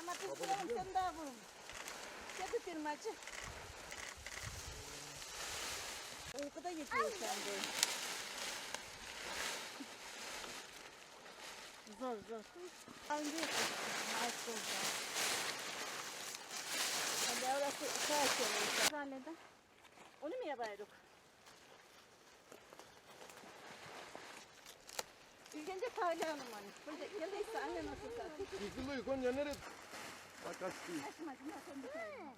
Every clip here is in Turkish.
Ama biz bulalım sen daha bulun. Kedi firmacı. Uykuda yetiyor sende. Zor zor. Anne maaş oldu. Hadi orası kaç yıl Zannede. Onu mu yapaydık? İlgince Tali Hanım hani. Böyle geldiyse anne nasıl satıyor? Yıkılıyor Konya nereye? Bak açtı. Açma açma sen bir tane.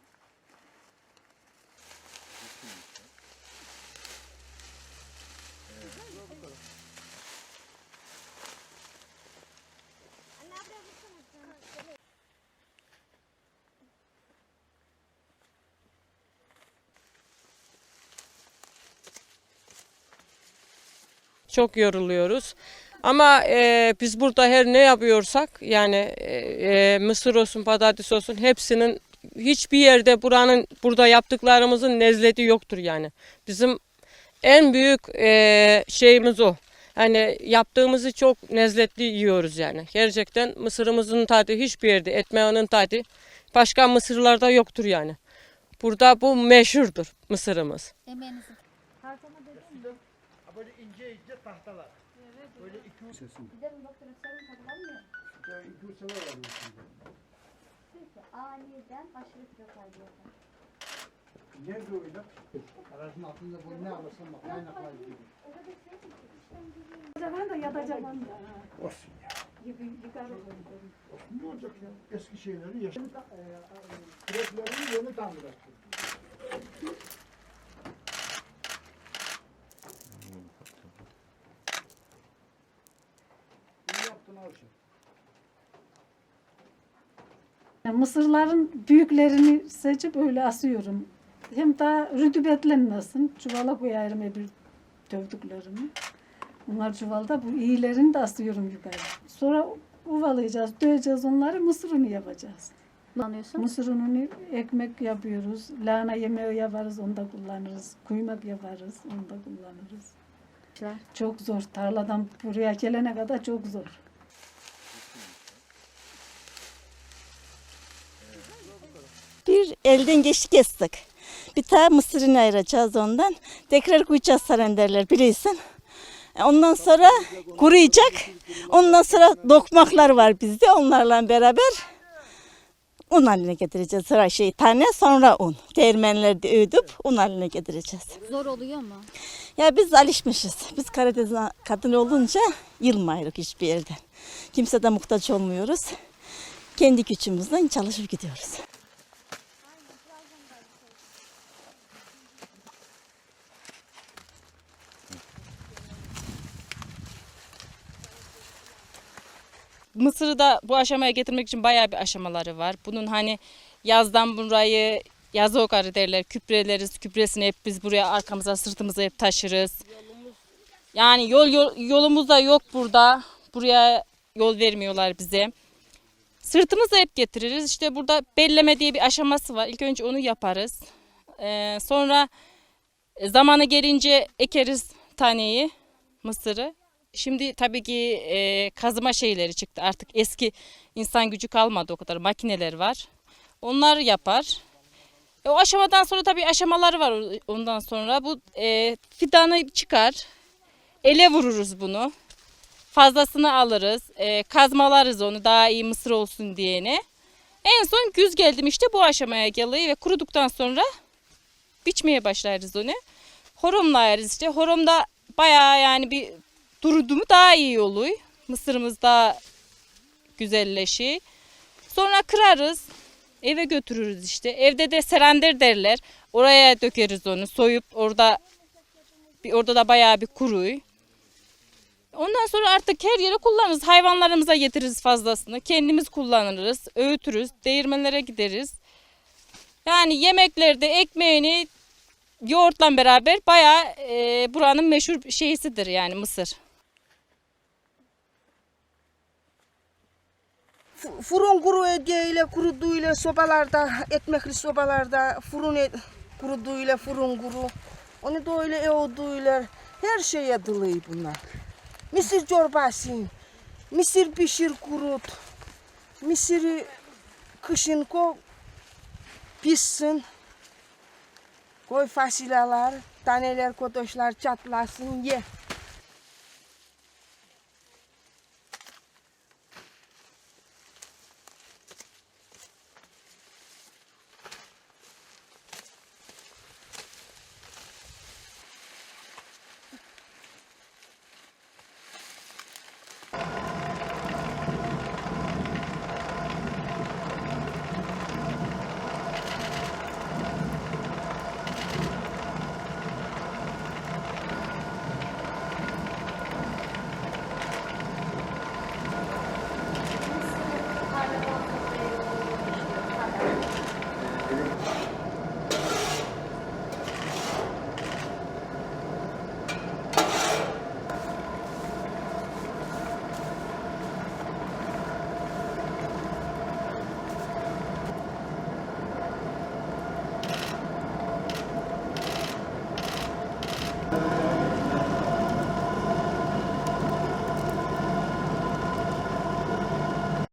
Çok yoruluyoruz. Ama e, biz burada her ne yapıyorsak yani e, e, mısır olsun patates olsun hepsinin hiçbir yerde buranın burada yaptıklarımızın lezzeti yoktur yani. Bizim en büyük e, şeyimiz o. Yani yaptığımızı çok lezzetli yiyoruz yani. Gerçekten mısırımızın tadı hiçbir yerde, ekmeğinin tadı başka mısırlarda yoktur yani. Burada bu meşhurdur mısırımız. Emeğinizi. Ha böyle tahtalar. Böyle iki üç sesin. Gidelim doktora sorun takılamıyor. Ya iki üç sene var şimdi. Peki aniden aşırı kilo kaybı yapar. Nerede öyle? Aracın altında bu ne alırsan bak aynı kadar gidiyor. Ben de yatacağım. Olsun ya. Yıkar Olsun ne olacak ya? Eski şeyleri yaşam. Küreklerini yeni tamir Mısırların büyüklerini seçip öyle asıyorum. Hem daha rütubetlenmesin. Çuvala koyarım öbür dövdüklerimi. Bunlar çuvalda bu iyilerini de asıyorum yukarı. Sonra uvalayacağız, döveceğiz onları, mısır unu yapacağız. Kullanıyorsun. Mısır ununu ekmek yapıyoruz, lahana yemeği yaparız, onu da kullanırız. Kuymak yaparız, onu da kullanırız. Çok zor, tarladan buraya gelene kadar çok zor. Bir elden geçti kestik. Bir tane mısırını ayıracağız ondan. Tekrar koyacağız sarenderler bilirsin. Ondan sonra kuruyacak. Ondan sonra dokmaklar var bizde. Onlarla beraber un haline getireceğiz. Sıra şey tane sonra un. Değirmenlerde ödüp un haline getireceğiz. Zor oluyor mu? Ya biz alışmışız. Biz Karadeniz kadını olunca yılmayırız hiçbir yerden. Kimseden muhtaç olmuyoruz. Kendi gücümüzden çalışıp gidiyoruz. Mısır'ı da bu aşamaya getirmek için bayağı bir aşamaları var. Bunun hani yazdan burayı yazı okarı derler. Küpreleriz. Küpresini hep biz buraya arkamıza sırtımıza hep taşırız. Yani yol, yol yolumuz da yok burada. Buraya yol vermiyorlar bize. Sırtımıza hep getiririz. İşte burada belleme diye bir aşaması var. İlk önce onu yaparız. Ee, sonra zamanı gelince ekeriz taneyi, mısırı. Şimdi tabii ki e, kazıma şeyleri çıktı. Artık eski insan gücü kalmadı o kadar. Makineler var. Onlar yapar. E, o aşamadan sonra tabii aşamaları var ondan sonra. Bu e, fidanı çıkar. Ele vururuz bunu. Fazlasını alırız. E, kazmalarız onu daha iyi mısır olsun diyene. En son güz geldim işte bu aşamaya geliyor ve kuruduktan sonra biçmeye başlarız onu. Horomlayarız işte. Horomda bayağı yani bir durdu mu daha iyi oluyor. Mısırımız daha güzelleşiyor. Sonra kırarız. Eve götürürüz işte. Evde de serender derler. Oraya dökeriz onu. Soyup orada bir orada da bayağı bir kuruyor. Ondan sonra artık her yere kullanırız. Hayvanlarımıza getiririz fazlasını. Kendimiz kullanırız. Öğütürüz. Değirmenlere gideriz. Yani yemeklerde ekmeğini yoğurtla beraber bayağı e, buranın meşhur şeysidir yani mısır. Fırın kuru ediyle kuruduğuyla sobalarda, ekmekli sobalarda fırın kuruduğuyla fırın kuru. Onu da öyle evduyla her şey yapılıyor bunlar. Mısır çorbası, mısır pişir kurut. Misiri kışın koy pişsin. Koy fasulyeler, taneler, kotoşlar çatlasın ye. you